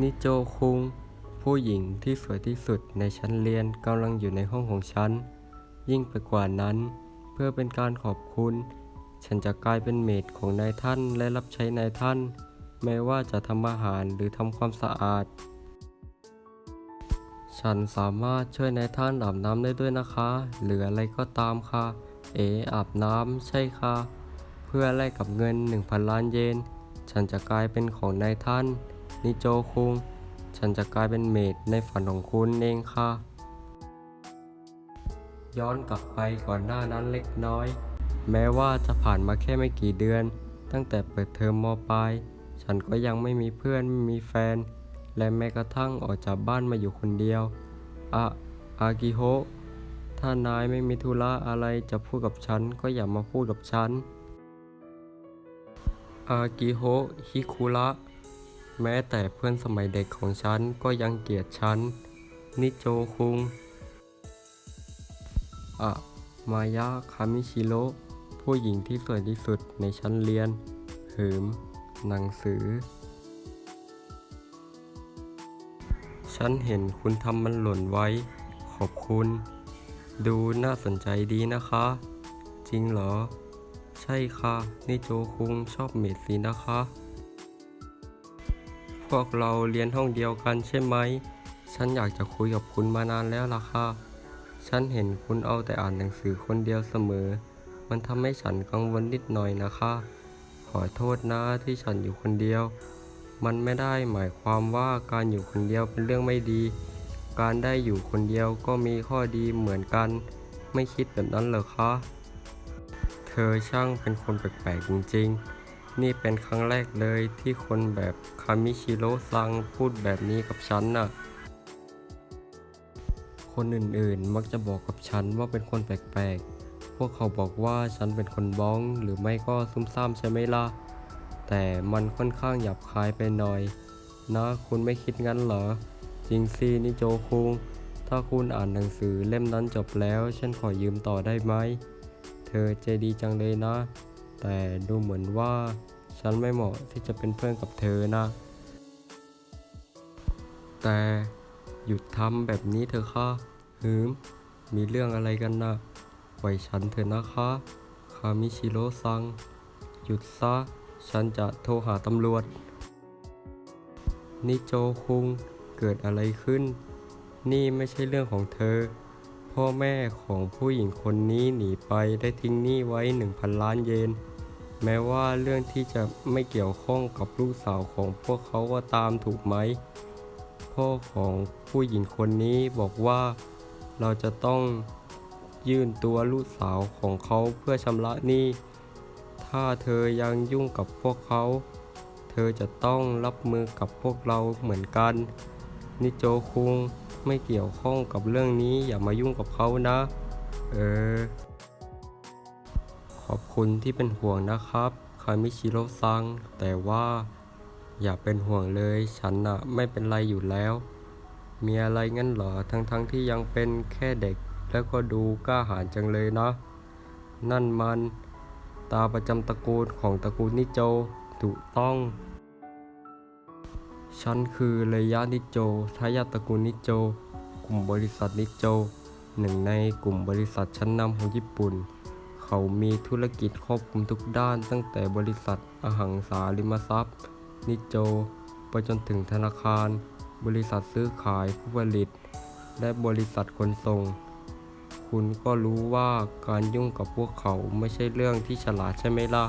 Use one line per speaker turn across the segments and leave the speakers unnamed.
นิโจคุง ผู้หญิงที่สวยที่สุดในชั้นเรียนกำลังอยู่ในห้องของฉัน ยิ่งไปกว่านั้น เพื่อเป็นการขอบคุณ ฉันจะกลายเป็นเมดของนายท่านและรับใช้นายท่าน แม้ว่าจะทำอาหารหรือทำความสะอาด ฉันสามารถช่วยนายท่านอาบน้ำได้ด้วยนะคะ หรืออะไรก็ตามค่ะ เออาบน้ำใช่ค่ะ เพื่อแลกกับเงิน 1,000 ล้านเยน ฉันจะกลายเป็นของนายท่าน นิโจคุง ฉันจะกลายเป็นเมดในฝันของคุณเองค่ะ ย้อนกลับไปก่อนหน้านั้นเล็กน้อย แม้ว่าจะผ่านมาแค่ไม่กี่เดือน ตั้งแต่เปิดเทอมมปลาย ฉันก็ยังไม่มีเพื่อนไม่มีแฟน และแม้กระทั่งออกจากบ้านมาอยู่คนเดียวอะอากิโฮะถ้านายไม่มีธุระอะไรจะพูดกับฉันก็อย่ามาพูดกับฉัน อากิโฮะฮิคุระ แม้แต่เพื่อนสมัยเด็กของฉันก็ยังเกลียดฉัน นิโจคุง อะ มายะคามิชิโร่ผู้หญิงที่สวยที่สุดในชั้นเรียน หืม หนังสือ ฉันเห็นคุณทำมันหล่นไว้ ขอบคุณ ดูน่าสนใจดีนะคะ จริงเหรอ ใช่ค่ะนี่โจคุงชอบเมดสีนะคะ วกเราเรียนห้องเดียวกันใช่ไหม ฉันอยากจะคุยกับคุณมานานแล้วล่ะค่ะ ฉันเห็นคุณเอาแต่อ่านหนังสือคนเดียวเสมอ มันทำให้ฉันกังวลนิดหน่อยนะคะ ขอโทษนะที่ฉันอยู่คนเดียว มันไม่ได้หมายความว่าการอยู่คนเดียวเป็นเรื่องไม่ดี การได้อยู่คนเดียวก็มีข้อดีเหมือนกัน ไม่คิดแบบนั้นเหรอคะ เธอช่างเป็นคนแปลกๆจริงๆ นี่เป็นครั้งแรกเลยที่คนแบบคามิชิโร่ซังพูดแบบนี้กับฉันน่ะ คนอื่นๆมักจะบอกกับฉันว่าเป็นคนแปลกๆ พวกเขาบอกว่าฉันเป็นคนบ้องหรือไม่ก็ซุ่มซ่ามใช่ไหมล่ะ แต่มันค่อนข้างหยาบคายไปหน่อย นะคุณไม่คิดงั้นเหรอ จริงสินิโจคุง ถ้าคุณอ่านหนังสือเล่มนั้นจบแล้ว ฉันขอยืมต่อได้ไหม เธอใจดีจังเลยนะ แต่ดูเหมือนว่าฉันไม่เหมาะที่จะเป็นเพื่อนกับเธอนะ แต่หยุดทำแบบนี้เถอะค่ะหืม มีเรื่องอะไรกันนะปล่อยฉันเถอะนะคะ คามิชิโร่ซัง หยุดซะ ฉันจะโทรหาตำรวจ นิโจคุง เกิดอะไรขึ้น นี่ไม่ใช่เรื่องของเธอ พ่อแม่ของผู้หญิงคนนี้หนีไปได้ทิ้งหนี้ไว้ 1,000 ล้านเยน แม้ว่าเรื่องที่จะไม่เกี่ยวข้องกับลูกสาวของพวกเขาก็ตามถูกไหม พ่อของผู้หญิงคนนี้บอกว่าเราจะต้องยื่นตัวลูกสาวของเขาเพื่อชำระหนี้ ถ้าเธอยังยุ่งกับพวกเขา เธอจะต้องรับมือกับพวกเราเหมือนกัน นิโจคุงไม่เกี่ยวข้องกับเรื่องนี้อย่ามายุ่งกับเขานะ เออ ขอบคุณที่เป็นห่วงนะครับ คามิชิโร่ซัง แต่ว่าอย่าเป็นห่วงเลย ฉันน่ะไม่เป็นไรอยู่แล้ว มีอะไรงั้นเหรอ ทั้งๆทที่ยังเป็นแค่เด็ก แล้วก็ดูกล้าหาญจังเลยนะ นั่นมัน ตาประจำตระกูลของตระกูลนิโจถูกต้อง ฉันคือเลยะนิโจทายาทตระกูลนิโจ กลุ่มบริษัทนิโจ หนึ่งในกลุ่มบริษัทชั้นนำของญี่ปุ่น เขามีธุรกิจครอบคลุมทุกด้านตั้งแต่บริษัทอหังสาริมทรัพย์ นิโจ ไปจนถึงธนาคาร บริษัทซื้อขายผู้ผลิต และบริษัทขนส่ง คุณก็รู้ว่าการยุ่งกับพวกเขาไม่ใช่เรื่องที่ฉลาดใช่ไหมล่ะ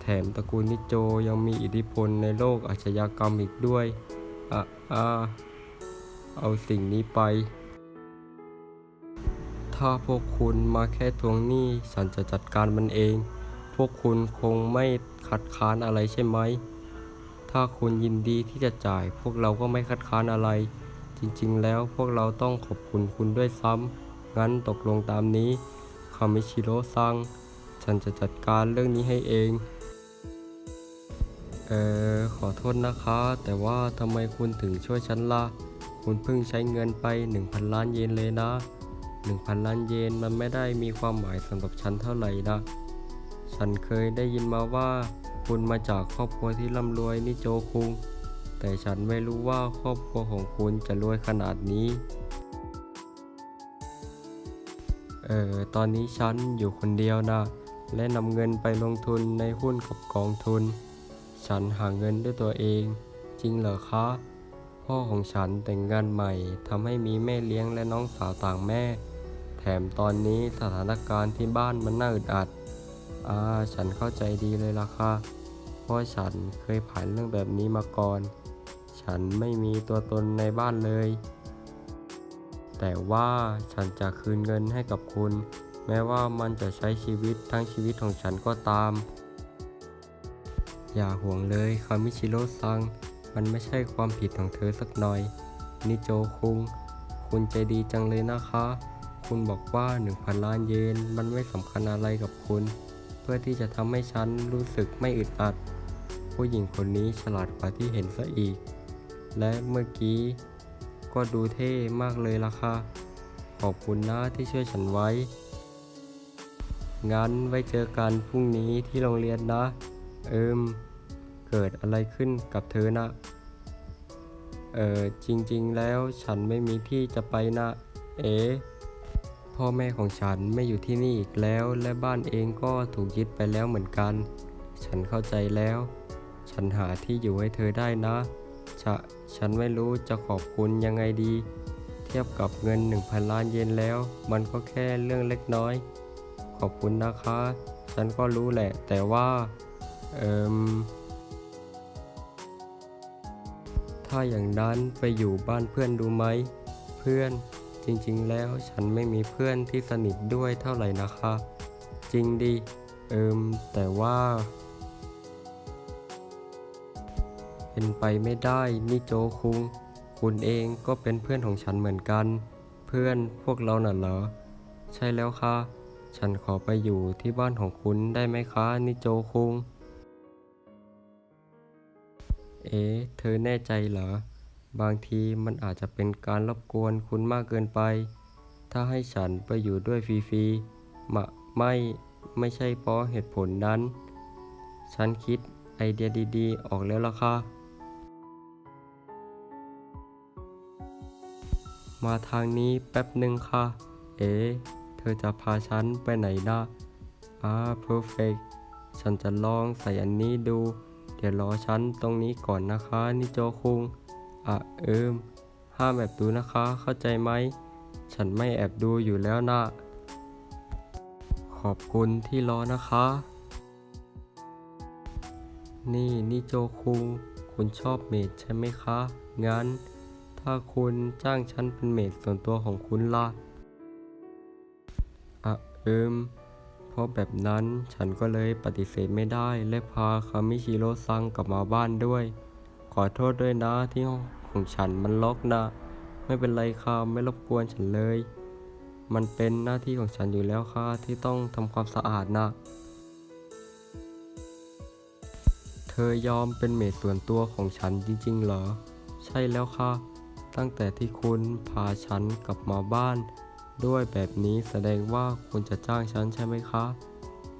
แถมตระกูลนิโจยังมีอิทธิพลในโลกอาชญากรรมอีกด้วยอะอ่าเอาสิ่งนี้ไป ถ้าพวกคุณมาแค่ทวงหนี้ฉันจะจัดการมันเอง พวกคุณคงไม่คัดค้านอะไรใช่ไหม ถ้าคุณยินดีที่จะจ่าย พวกเราก็ไม่คัดค้านอะไร จริงๆ แล้วพวกเราต้องขอบคุณคุณด้วยซ้ำ งั้นตกลงตามนี้ คามิชิโร่ซัง ฉันจะจัดการเรื่องนี้ให้เอง เอ่อขอโทษนะคะ แต่ว่าทำไมคุณถึงช่วยฉันล่ะ คุณเพิ่งใช้เงินไป 1,000 ล้านเยนเลยนะ 1,000 ล้านเยนมันไม่ได้มีความหมายสำหรับฉันเท่าไหร่นะ ฉันเคยได้ยินมาว่า คุณมาจากครอบครัวที่ร่ำรวยนิโจคุง แต่ฉันไม่รู้ว่าครอบครัวของคุณจะรวยขนาดนี้ เอ่อ ตอนนี้ฉันอยู่คนเดียวนะ และนำเงินไปลงทุนในหุ้นกับกองทุน ฉันหาเงินด้วยตัวเอง จริงเหรอคะพ่อของฉันแต่งงานใหม่ทำให้มีแม่เลี้ยงและน้องสาวต่างแม่ มตอนนี้สถานการณ์ที่บ้านมันน่าอึดอัด อ่า ฉันเข้าใจดีเลยล่ะค่ะ เพราะฉันเคยผ่านเรื่องแบบนี้มาก่อน ฉันไม่มีตัวตนในบ้านเลย แต่ว่าฉันจะคืนเงินให้กับคุณ แม้ว่ามันจะใช้ชีวิตทั้งชีวิตของฉันก็ตาม อย่าห่วงเลยคามิชิโร่ซัง มันไม่ใช่ความผิดของเธอสักหน่อย นิโจคุง คุณใจดีจังเลยนะคะ คุณบอกว่า 1,000 ล้านเยน มันไม่สำคัญอะไรกับคุณ เพื่อที่จะทำให้ฉันรู้สึกไม่อึดอัด ผู้หญิงคนนี้ฉลาดกว่าที่เห็นซะอีก และเมื่อกี้ ก็ดูเท่มากเลยล่ะค่ะ ขอบคุณนะที่ช่วยฉันไว้ งั้นไว้เจอกันพรุ่งนี้ที่โรงเรียนนะ เอิมเกิดอะไรขึ้นกับเธอนะเออจริงๆแล้วฉันไม่มีที่จะไปนะ เอ๋ พ่อแม่ของฉันไม่อยู่ที่นี่อีกแล้ว และบ้านเองก็ถูกยึดไปแล้วเหมือนกัน ฉันเข้าใจแล้ว ฉันหาที่อยู่ให้เธอได้นะชะฉันไม่รู้จะขอบคุณยังไงดี เทียบกับเงิน 1,000 ล้านเยนแล้ว มันก็แค่เรื่องเล็กน้อย ขอบคุณนะคะ ฉันก็รู้แหละ แต่ว่า เอิมถ้าอย่างนั้นไปอยู่บ้านเพื่อนดูไหม เพื่อน จริงๆ แล้วฉันไม่มีเพื่อนที่สนิทด้วยเท่าไหร่นะคะ จริงดิ เอิมแต่ว่า เป็นไปไม่ได้นี่โจคุง คุณเองก็เป็นเพื่อนของฉันเหมือนกัน เพื่อนพวกเราน่ะเหรอ ใช่แล้วค่ะ ฉันขอไปอยู่ที่บ้านของคุณได้ไหมคะนิโจคุง เอ๊ะ เธอแน่ใจเหรอ บางทีมันอาจจะเป็นการรบกวนคุณมากเกินไป ถ้าให้ฉันไปอยู่ด้วยฟรีๆมะไม่ไม่ใช่เพราะเหตุผลนั้น ฉันคิดไอเดียดีๆ ออกแล้วล่ะค่ะ มาทางนี้แป๊บหนึ่งค่ะ เอ๊ะเธอจะพาฉันไปไหนนะอ่า perfect ฉันจะลองใส่อันนี้ดู เดี๋ยวรอฉันตรงนี้ก่อนนะคะ นิโจคุง อะเอิมห้ามแอบดูนะคะ เข้าใจไหม ฉันไม่แอบดูอยู่แล้วนะ ขอบคุณที่รอนะคะ นี่นิโจคุง คุณชอบเมดใช่ไหมคะ งั้น ถ้าคุณจ้างฉันเป็นเมดส่วนตัวของคุณล่ะอะเอิมเพราะแบบนั้นฉันก็เลยปฏิเสธไม่ได้ และพาคามิชิโร่ซังกลับมาบ้านด้วย ขอโทษด้วยนะที่ห้อง ของฉันมันล็อกนะ ไม่เป็นไรค่ะไม่รบกวนฉันเลย มันเป็นหน้าที่ของฉันอยู่แล้วค่ะที่ต้องทำความสะอาดนะ เธอยอมเป็นเมดส่วนตัวของฉันจริงๆเหรอ ใช่แล้วค่ะ ตั้งแต่ที่คุณพาฉันกลับมาบ้าน ด้วยแบบนี้แสดงว่าคุณจะจ้างฉันใช่ไหมคะ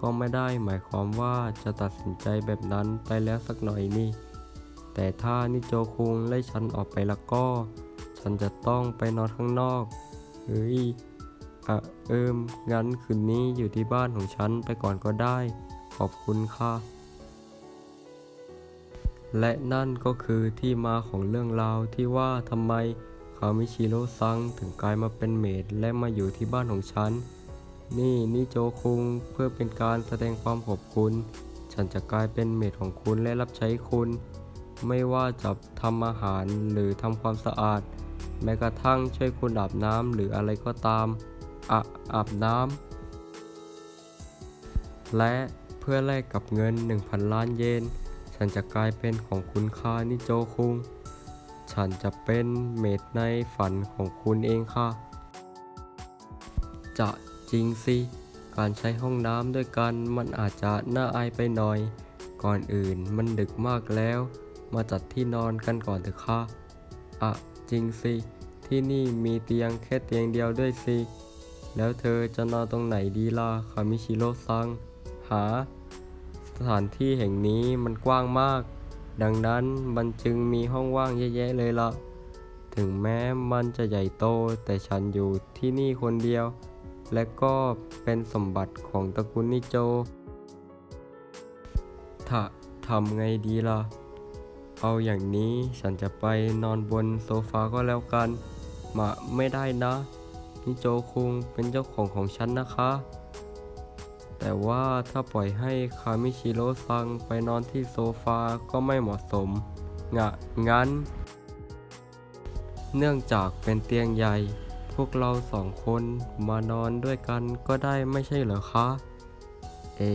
ก็ไม่ได้หมายความว่าจะตัดสินใจแบบนั้นไปแล้วสักหน่อยนี่ แต่ถ้านิโจคุงไล่ฉันออกไปแล้วก็ ฉันจะต้องไปนอนข้างนอก เฮ้ยอะเอิมงั้นคืนนี้อยู่ที่บ้านของฉันไปก่อนก็ได้ ขอบคุณค่ะ และนั่นก็คือที่มาของเรื่องราวที่ว่าทำไมคามิชิโร่ซังถึงกลายมาเป็นเมดและมาอยู่ที่บ้านของฉัน นี่นิโจคุงเพื่อเป็นการแสดงความขอบคุณ ฉันจะกลายเป็นเมดของคุณและรับใช้คุณ ไม่ว่าจะทำอาหารหรือทำความสะอาด แม้กระทั่งช่วยคุณอาบน้ำหรืออะไรก็ตามอะอาบน้ำและเพื่อแลกกับเงิน 1,000 ล้านเยน ฉันจะกลายเป็นของคุณค่านิโจคุง ฉันจะเป็นเมดในฝันของคุณเองค่ะ จะจริงสิ การใช้ห้องน้ำด้วยกันมันอาจจะน่าอายไปหน่อย ก่อนอื่นมันดึกมากแล้ว มาจัดที่นอนกันก่อนเถอะค่ะอะจริงสิ ที่นี่มีเตียงแค่เตียงเดียวด้วยสิ แล้วเธอจะนอนตรงไหนดีล่ะคามิชิโร่ซัง หา สถานที่แห่งนี้มันกว้างมาก ดังนั้นมันจึงมีห้องว่างเยอะแยะเลยละ่ะ ถึงแม้มันจะใหญ่โตแต่ฉันอยู่ที่นี่คนเดียว และก็เป็นสมบัติของตระกูลนิโจ ถ้าทำไงดีล่ะ เอาอย่างนี้ฉันจะไปนอนบนโซฟาก็แล้วกันมาไม่ได้นะนิโจคุงเป็นเจ้าของของฉันนะคะ แต่ว่าถ้าปล่อยให้คามิชิโร่ซังไปนอนที่โซฟาก็ไม่เหมาะสมงะงั้น เนื่องจากเป็นเตียงใหญ่ พวกเราสองคนมานอนด้วยกันก็ได้ไม่ใช่เหรอคะ เอ๋